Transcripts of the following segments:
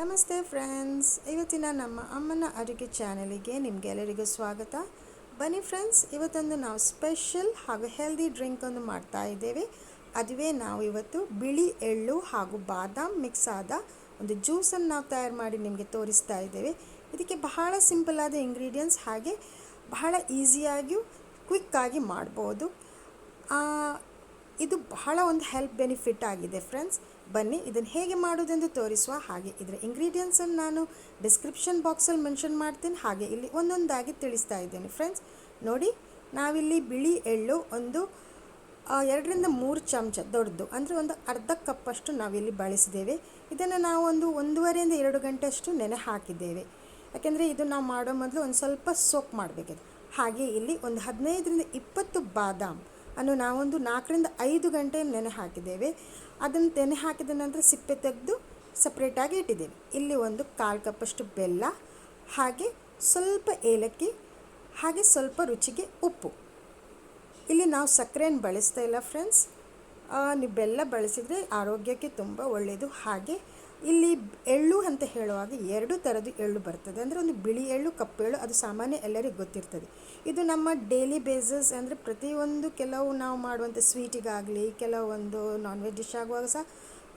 ನಮಸ್ತೆ ಫ್ರೆಂಡ್ಸ್, ಇವತ್ತಿನ ನಮ್ಮ ಅಮ್ಮನ ಅಡುಗೆ ಚಾನಲಿಗೆ ನಿಮಗೆಲ್ಲರಿಗೂ ಸ್ವಾಗತ. ಬನ್ನಿ ಫ್ರೆಂಡ್ಸ್, ಇವತ್ತೊಂದು ನಾವು ಸ್ಪೆಷಲ್ ಹಾಗೂ ಹೆಲ್ದಿ ಡ್ರಿಂಕ್ ಒಂದು ಮಾಡ್ತಾ ಇದ್ದೇವೆ. ಅದುವೇ ನಾವು ಇವತ್ತು ಬಿಳಿ ಎಳ್ಳು ಹಾಗೂ ಬಾದಾಮ್ ಮಿಕ್ಸ್ ಆದ ಒಂದು ಜ್ಯೂಸನ್ನು ನಾವು ತಯಾರು ಮಾಡಿ ನಿಮಗೆ ತೋರಿಸ್ತಾ ಇದ್ದೇವೆ. ಇದಕ್ಕೆ ಬಹಳ ಸಿಂಪಲ್ ಆದ ಇಂಗ್ರೀಡಿಯೆಂಟ್ಸ್ ಹಾಗೆ ಬಹಳ ಈಸಿಯಾಗಿಯೂ ಕ್ವಿಕ್ಕಾಗಿ ಮಾಡ್ಬೋದು. ಇದು ಬಹಳ ಒಂದು ಹೆಲ್ಪ್ ಬೆನಿಫಿಟ್ ಆಗಿದೆ ಫ್ರೆಂಡ್ಸ್. ಬನ್ನಿ, ಇದನ್ನು ಹೇಗೆ ಮಾಡೋದೆಂದು ತೋರಿಸುವ ಹಾಗೆ ಇದರ ಇಂಗ್ರೀಡಿಯೆಂಟ್ಸನ್ನು ನಾನು ಡಿಸ್ಕ್ರಿಪ್ಷನ್ ಬಾಕ್ಸಲ್ಲಿ ಮೆನ್ಷನ್ ಮಾಡ್ತೀನಿ. ಹಾಗೆ ಇಲ್ಲಿ ಒಂದೊಂದಾಗಿ ತಿಳಿಸ್ತಾ ಇದ್ದೇನೆ ಫ್ರೆಂಡ್ಸ್. ನೋಡಿ, ನಾವಿಲ್ಲಿ ಬಿಳಿ ಎಳ್ಳು ಒಂದು ಎರಡರಿಂದ ಮೂರು ಚಮಚ ದೊಡ್ಡದು, ಅಂದರೆ ಒಂದು ಅರ್ಧ ಕಪ್ಪಷ್ಟು ನಾವಿಲ್ಲಿ ಬಳಸಿದ್ದೇವೆ. ಇದನ್ನು ನಾವು ಒಂದು ಒಂದೂವರೆಯಿಂದ ಎರಡು ಗಂಟೆಯಷ್ಟು ನೆನೆ ಹಾಕಿದ್ದೇವೆ. ಯಾಕೆಂದರೆ ಇದು ನಾವು ಮಾಡೋ ಮೊದಲು ಒಂದು ಸ್ವಲ್ಪ ಸೋಕ್ ಮಾಡಬೇಕಿದೆ ಹಾಗೆ ಇಲ್ಲಿ ಒಂದು ಹದಿನೈದರಿಂದ ಇಪ್ಪತ್ತು ಬಾದಾಮ್ ಅನ್ನು ನಾವೊಂದು ನಾಲ್ಕರಿಂದ ಐದು ಗಂಟೆ ನೆನೆ ಹಾಕಿದ್ದೇವೆ. ಅದನ್ನು ನೆನೆ ಹಾಕಿದ ನಂತರ ಸಿಪ್ಪೆ ತೆಗೆದು ಸಪ್ರೇಟಾಗಿ ಇಟ್ಟಿದ್ದೇವೆ. ಇಲ್ಲಿ ಒಂದು ಕಾಲು ಕಪ್ಪಷ್ಟು ಬೆಲ್ಲ, ಹಾಗೆ ಸ್ವಲ್ಪ ಏಲಕ್ಕಿ, ಹಾಗೆ ಸ್ವಲ್ಪ ರುಚಿಗೆ ಉಪ್ಪು. ಇಲ್ಲಿ ನಾವು ಸಕ್ಕರೆಯನ್ನು ಬಳಸ್ತಾ ಇಲ್ಲ ಫ್ರೆಂಡ್ಸ್ ನೀವು ಬೆಲ್ಲ ಬಳಸಿದರೆ ಆರೋಗ್ಯಕ್ಕೆ ತುಂಬ ಒಳ್ಳೆಯದು ಹಾಗೆ ಇಲ್ಲಿ ಎಳ್ಳು ಅಂತ ಹೇಳುವಾಗ ಎರಡು ಥರದ್ದು ಎಳ್ಳು ಬರ್ತದೆ. ಅಂದರೆ ಒಂದು ಬಿಳಿ ಎಳ್ಳು, ಕಪ್ಪು ಎಳ್ಳು, ಅದು ಸಾಮಾನ್ಯ ಎಲ್ಲರಿಗೂ ಗೊತ್ತಿರ್ತದೆ. ಇದು ನಮ್ಮ ಡೈಲಿ ಬೇಸಸ್ ಅಂದರೆ ಪ್ರತಿಯೊಂದು ಕೆಲವು ನಾವು ಮಾಡುವಂಥ ಸ್ವೀಟಿಗಾಗಲಿ ಕೆಲವೊಂದು ನಾನ್ ವೆಜ್ ಡಿಶ್ ಆಗುವಾಗ ಸಹ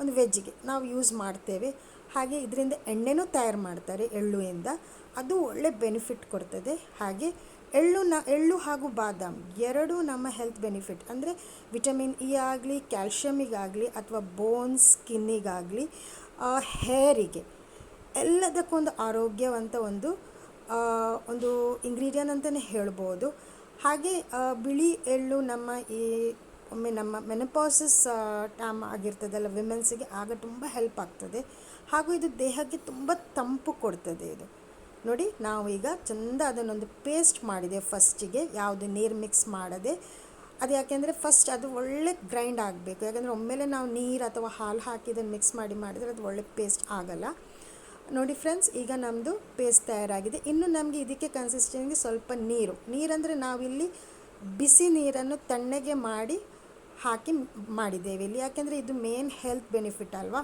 ಒಂದು ವೆಜ್ಜಿಗೆ ನಾವು ಯೂಸ್ ಮಾಡ್ತೇವೆ. ಹಾಗೆ ಇದರಿಂದ ಎಣ್ಣೆನೂ ತಯಾರು ಮಾಡ್ತಾರೆ ಎಳ್ಳುವಿಂದ ಅದು ಒಳ್ಳೆ ಬೆನಿಫಿಟ್ ಕೊಡ್ತದೆ. ಹಾಗೆ ಎಳ್ಳು ನ, ಎಳ್ಳು ಹಾಗೂ ಬಾದಾಮ್ ಎರಡೂ ನಮ್ಮ ಹೆಲ್ತ್ ಬೆನಿಫಿಟ್ ಅಂದರೆ ವಿಟಮಿನ್ ಇ ಆಗಲಿ ಕ್ಯಾಲ್ಶಿಯಮಿಗಾಗಲಿ ಅಥವಾ ಬೋನ್ಸ್ ಸ್ಕಿನ್ನಿಗಾಗಲಿ ಹೇರಿಗೆ? ಎಲ್ಲದಕ್ಕೊಂದು ಆರೋಗ್ಯವಂತ ಒಂದು ಒಂದು ಇಂಗ್ರೀಡಿಯನ್ ಅಂತಲೇ ಹೇಳ್ಬೋದು. ಹಾಗೆ ಬಿಳಿ ಎಳ್ಳು ನಮ್ಮ ಈ, ಒಮ್ಮೆ ನಮ್ಮ ಮೆನಪಾಸಸ್ ಟೈಮ್ ಆಗಿರ್ತದಲ್ಲ ವಿಮೆನ್ಸಿಗೆ ಆಗ ತುಂಬ ಹೆಲ್ಪ್ ಆಗ್ತದೆ. ಹಾಗೂ ಇದು ದೇಹಕ್ಕೆ ತುಂಬ ತಂಪು ಕೊಡ್ತದೆ ಇದು. ನೋಡಿ ನಾವು ಈಗ ಚಂದ ಅದನ್ನೊಂದು ಪೇಸ್ಟ್ ಮಾಡಿದೆ ಫಸ್ಟಿಗೆ ಯಾವುದು ನೀರು ಮಿಕ್ಸ್ ಮಾಡದೆ. ಅದು ಯಾಕೆಂದರೆ ಫಸ್ಟ್ ಅದು ಒಳ್ಳೆ ಗ್ರೈಂಡ್ ಆಗಬೇಕು. ಯಾಕಂದರೆ ಒಮ್ಮೆಲೆ ನಾವು ನೀರು ಅಥವಾ ಹಾಲು ಹಾಕಿ ಇದನ್ನು ಮಿಕ್ಸ್ ಮಾಡಿ ಮಾಡಿದರೆ ಅದು ಒಳ್ಳೆ ಪೇಸ್ಟ್ ಆಗಲ್ಲ. ನೋಡಿ ಫ್ರೆಂಡ್ಸ್, ಈಗ ನಮ್ಮದು ಪೇಸ್ಟ್ ತಯಾರಾಗಿದೆ. ಇನ್ನು ನಮಗೆ ಇದಕ್ಕೆ ಕನ್ಸಿಸ್ಟೆನ್ಸಿ ಸ್ವಲ್ಪ ನೀರು. ನೀರಂದರೆ ನಾವಿಲ್ಲಿ ಬಿಸಿ ನೀರನ್ನು ತಣ್ಣಗೆ ಮಾಡಿ ಹಾಕಿ ಮಾಡಿದ್ದೇವೆ. ಇಲ್ಲಿ ಯಾಕೆಂದರೆ ಇದು ಮೇನ್ ಹೆಲ್ತ್ ಬೆನಿಫಿಟ್ ಅಲ್ವಾ?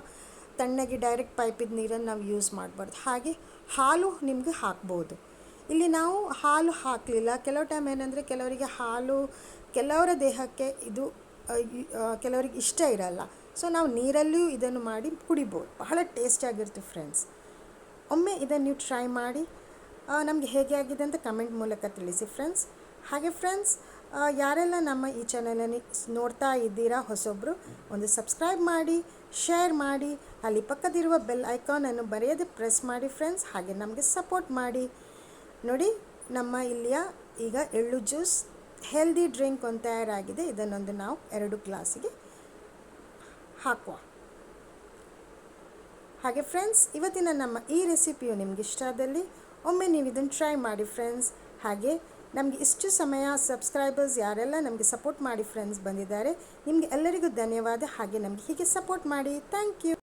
ತಣ್ಣಗೆ ಡೈರೆಕ್ಟ್ ಪೈಪಿದ ನೀರನ್ನು ನಾವು ಯೂಸ್ ಮಾಡಬಾರ್ದು. ಹಾಗೆ ಹಾಲು ನಿಮಗೆ ಹಾಕ್ಬೋದು. ಇಲ್ಲಿ ನಾವು ಹಾಲು ಹಾಕಲಿಲ್ಲ. ಕೆಲವು ಟೈಮ್ ಏನಂದರೆ ಕೆಲವರಿಗೆ ಹಾಲು, ಕೆಲವರ ದೇಹಕ್ಕೆ ಇದು ಕೆಲವರಿಗೆ ಇಷ್ಟ ಇರಲ್ಲ. ಸೊ ನಾವು ನೀರಲ್ಲಿಯೂ ಇದನ್ನು ಮಾಡಿ ಕುಡಿಬೋದು. ಬಹಳ ಟೇಸ್ಟಿಯಾಗಿರುತ್ತೆ ಫ್ರೆಂಡ್ಸ್ ಒಮ್ಮೆ ಇದನ್ನು ನೀವು ಟ್ರೈ ಮಾಡಿ ನಮಗೆ ಹೇಗೆ ಆಗಿದೆ ಅಂತ ಕಮೆಂಟ್ ಮೂಲಕ ತಿಳಿಸಿ ಫ್ರೆಂಡ್ಸ್ ಹಾಗೆ ಫ್ರೆಂಡ್ಸ್ ಯಾರೆಲ್ಲ ನಮ್ಮ ಈ ಚಾನಲನ್ನು ನೋಡ್ತಾ ಇದ್ದೀರಾ ಹೊಸೊಬ್ಬರು ಒಂದು ಸಬ್ಸ್ಕ್ರೈಬ್ ಮಾಡಿ ಶೇರ್ ಮಾಡಿ, ಅಲ್ಲಿ ಪಕ್ಕದಿರುವ ಬೆಲ್ ಐಕಾನನ್ನು ಬರೆಯದೆ ಪ್ರೆಸ್ ಮಾಡಿ ಫ್ರೆಂಡ್ಸ್ ಹಾಗೆ ನಮಗೆ ಸಪೋರ್ಟ್ ಮಾಡಿ. ನೋಡಿ, ನಮ್ಮ ಇಲ್ಲಿಯ ಈಗ ಎಳ್ಳು ಜ್ಯೂಸ್ ಹೆಲ್ದಿ ಡ್ರಿಂಕ್ ಒಂದು ತಯಾರಾಗಿದೆ. ಇದನ್ನೊಂದು ನಾವು ಎರಡು ಗ್ಲಾಸಿಗೆ ಹಾಕುವ. ಹಾಗೆ ಫ್ರೆಂಡ್ಸ್ ಇವತ್ತಿನ ನಮ್ಮ ಈ ರೆಸಿಪಿಯು ನಿಮ್ಗೆ ಇಷ್ಟ ಆದಲ್ಲಿ ಒಮ್ಮೆ ನೀವು ಇದನ್ನು ಟ್ರೈ ಮಾಡಿ ಫ್ರೆಂಡ್ಸ್ ಹಾಗೆ ನಮಗೆ ಇಷ್ಟು ಸಮಯ ಸಬ್ಸ್ಕ್ರೈಬರ್ಸ್ ಯಾರೆಲ್ಲ ನಮಗೆ ಸಪೋರ್ಟ್ ಮಾಡಿ ಫ್ರೆಂಡ್ಸ್ ಬಂದಿದ್ದಾರೆ, ನಿಮಗೆ ಎಲ್ಲರಿಗೂ ಧನ್ಯವಾದ. ಹಾಗೆ ನಮಗೆ ಹೀಗೆ ಸಪೋರ್ಟ್ ಮಾಡಿ. Thank you